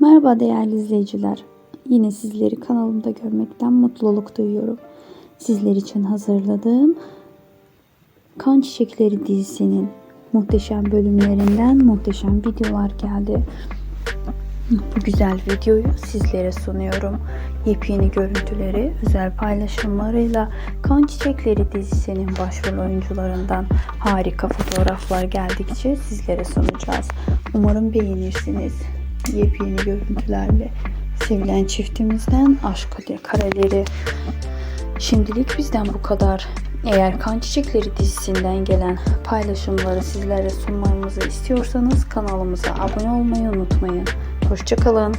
Merhaba değerli izleyiciler. Yine sizleri kanalımda görmekten mutluluk duyuyorum. Sizler için hazırladığım Kan Çiçekleri dizisinin muhteşem bölümlerinden muhteşem videolar geldi. Bu güzel videoyu sizlere sunuyorum. Yepyeni görüntüleri, özel paylaşımlarıyla Kan Çiçekleri dizisinin başrol oyuncularından harika fotoğraflar geldikçe sizlere sunacağız. Umarım beğenirsiniz. Yepyeni görüntülerle sevilen çiftimizden aşk kareleri. Şimdilik bizden bu kadar. Eğer Kan Çiçekleri dizisinden gelen paylaşımları sizlere sunmamızı istiyorsanız kanalımıza abone olmayı unutmayın. Hoşçakalın.